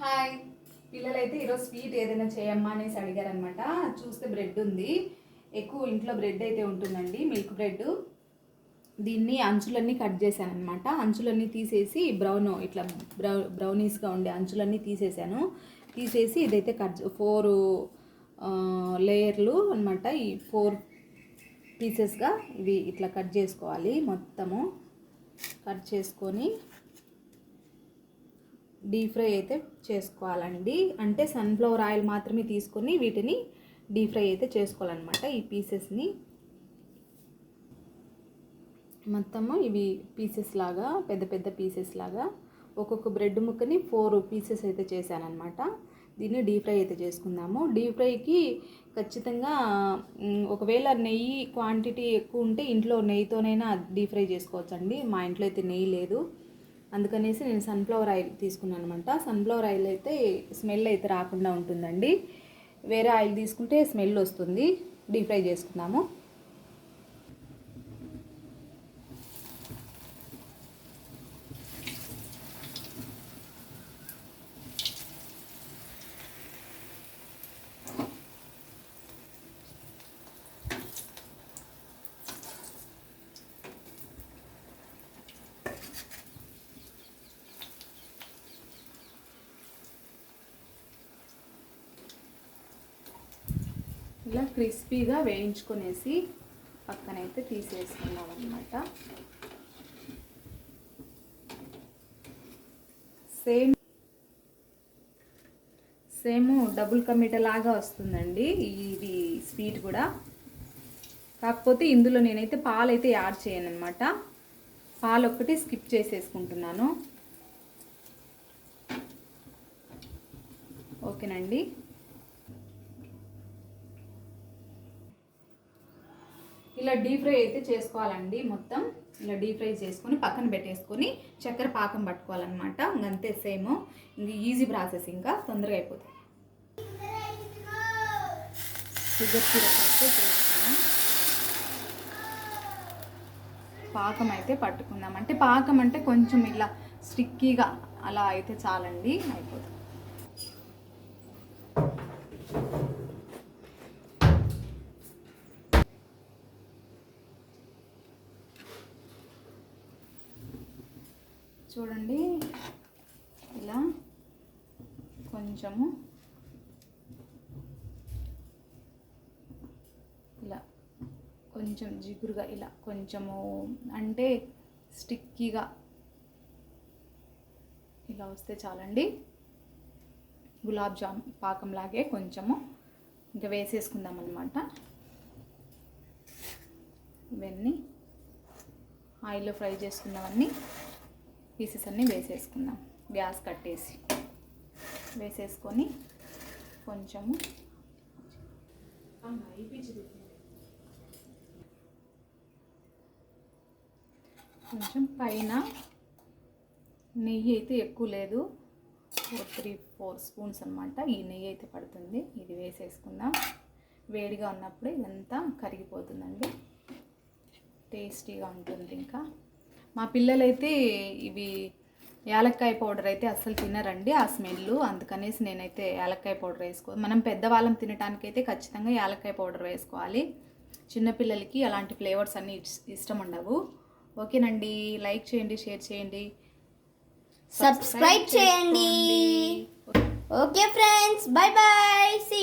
Hi. పిల్లలైతే ఈరోజు sweet ఏదైనా చేయమ్మా అనేసి అడిగారనమాట చూస్తే బ్రెడ్ ఉంది. ఎక్కువ ఇంట్లో బ్రెడ్ అయితే ఉంటుందండి మిల్క్ బ్రెడ్. దీన్ని అంచులన్నీ కట్ చేశాను అనమాట అంచులన్నీ తీసేసి బ్రౌన్ ఇట్లా బ్రౌ బ్రౌనీస్గా ఉండే అంచులన్నీ తీసేసాను తీసేసి ఇదైతే కట్ ఫోర్ లేయర్లు అనమాట ఈ ఫోర్ పీసెస్గా ఇవి ఇట్లా కట్ చేసుకోవాలి మొత్తము. కట్ చేసుకొని డీప్ ఫ్రై అయితే చేసుకోవాలండి. అంటే సన్ఫ్లవర్ ఆయిల్ మాత్రమే తీసుకొని వీటిని డీప్ ఫ్రై అయితే చేసుకోవాలన్నమాట ఈ పీసెస్ని. మొత్తము ఇవి పీసెస్ లాగా పెద్ద పెద్ద పీసెస్ లాగా ఒక్కొక్క బ్రెడ్ ముక్కని ఫోర్ పీసెస్ అయితే చేశానమాట దీన్ని డీప్ ఫ్రై అయితే చేసుకుందాము. డీప్ ఫ్రైకి ఖచ్చితంగా ఒకవేళ నెయ్యి క్వాంటిటీ ఎక్కువ ఉంటే ఇంట్లో నెయ్యితోనైనా డీప్ ఫ్రై చేసుకోవచ్చండి. మా ఇంట్లో అయితే నెయ్యి లేదు. అందుకనేసి నేను సన్ఫ్లవర్ ఆయిల్ తీసుకున్నాను అనమాట సన్ఫ్లవర్ ఆయిల్ అయితే స్మెల్ అయితే రాకుండా ఉంటుందండి. వేరే ఆయిల్ తీసుకుంటే స్మెల్ వస్తుంది. డీప్ ఫ్రై చేసుకుందాము. ఇలా క్రిస్పీగా వేయించుకునేసి పక్కనైతే తీసేసుకున్నాం అనమాట సేమ్ సేమ్ డబుల్ కమిట లాగా వస్తుందండి. ఇది స్వీట్ కూడా. కాకపోతే ఇందులో నేనైతే పాలు అయితే యాడ్ చేయను అనమాట పాలు ఒక్కటి స్కిప్ చేసేసుకుంటున్నాను. ఓకేనండి. ఇలా డీప్ ఫ్రై అయితే చేసుకోవాలండి మొత్తం. ఇలా డీప్ ఫ్రై చేసుకొని పక్కన పెట్టేసుకొని చక్కెర పాకం పట్టుకోవాలన్నమాట. ఇంకంతే సేమ్. ఇది ఈజీ ప్రాసెస్ ఇంకా తొందరగా అయిపోతుంది షుగర్ సిరప్ అయితే పాకం అయితే పట్టుకుందాం. అంటే పాకం అంటే కొంచెం ఇలా స్టిక్కీగా అలా అయితే చాలండి. అయిపోతుంది. చూడండి. ఇలా కొంచెము ఇలా కొంచెం జిగురుగా ఇలా కొంచెము అంటే స్టిక్కీగా ఇలా వస్తే చాలండి. గులాబ్ జామ్ పాకంలాగే కొంచెము ఇంకా వేసేసుకుందాం అనమాట ఇవన్నీ ఆయిల్లో ఫ్రై చేసుకున్నవన్నీ పీసెస్ అన్నీ వేసేసుకుందాం. గ్యాస్ కట్టేసి వేసేసుకొని కొంచెము కొంచెం పైన నెయ్యి అయితే ఎక్కువ లేదు. ఫోర్ త్రీ ఫోర్ స్పూన్స్ అనమాట ఈ నెయ్యి అయితే పడుతుంది. ఇది వేసేసుకుందాం. వేడిగా ఉన్నప్పుడు ఇదంతా కరిగిపోతుందండి. టేస్టీగా ఉంటుంది ఇంకా. మా పిల్లలైతే ఇవి యాలక్కాయ పౌడర్ అయితే అస్సలు తినరండి ఆ స్మెల్ అందుకనేసి నేనైతే యాలక్కాయ పౌడర్ వేసుకో మనం పెద్దవాళ్ళం తినడానికైతే ఖచ్చితంగా యాలక్కాయ పౌడర్ వేసుకోవాలి. చిన్నపిల్లలకి అలాంటి ఫ్లేవర్స్ అన్నీ ఇష్టం ఉండవు. ఓకేనండి. లైక్ చేయండి షేర్ చేయండి. సబ్స్క్రైబ్ చేయండి. Okay friends. Bye bye see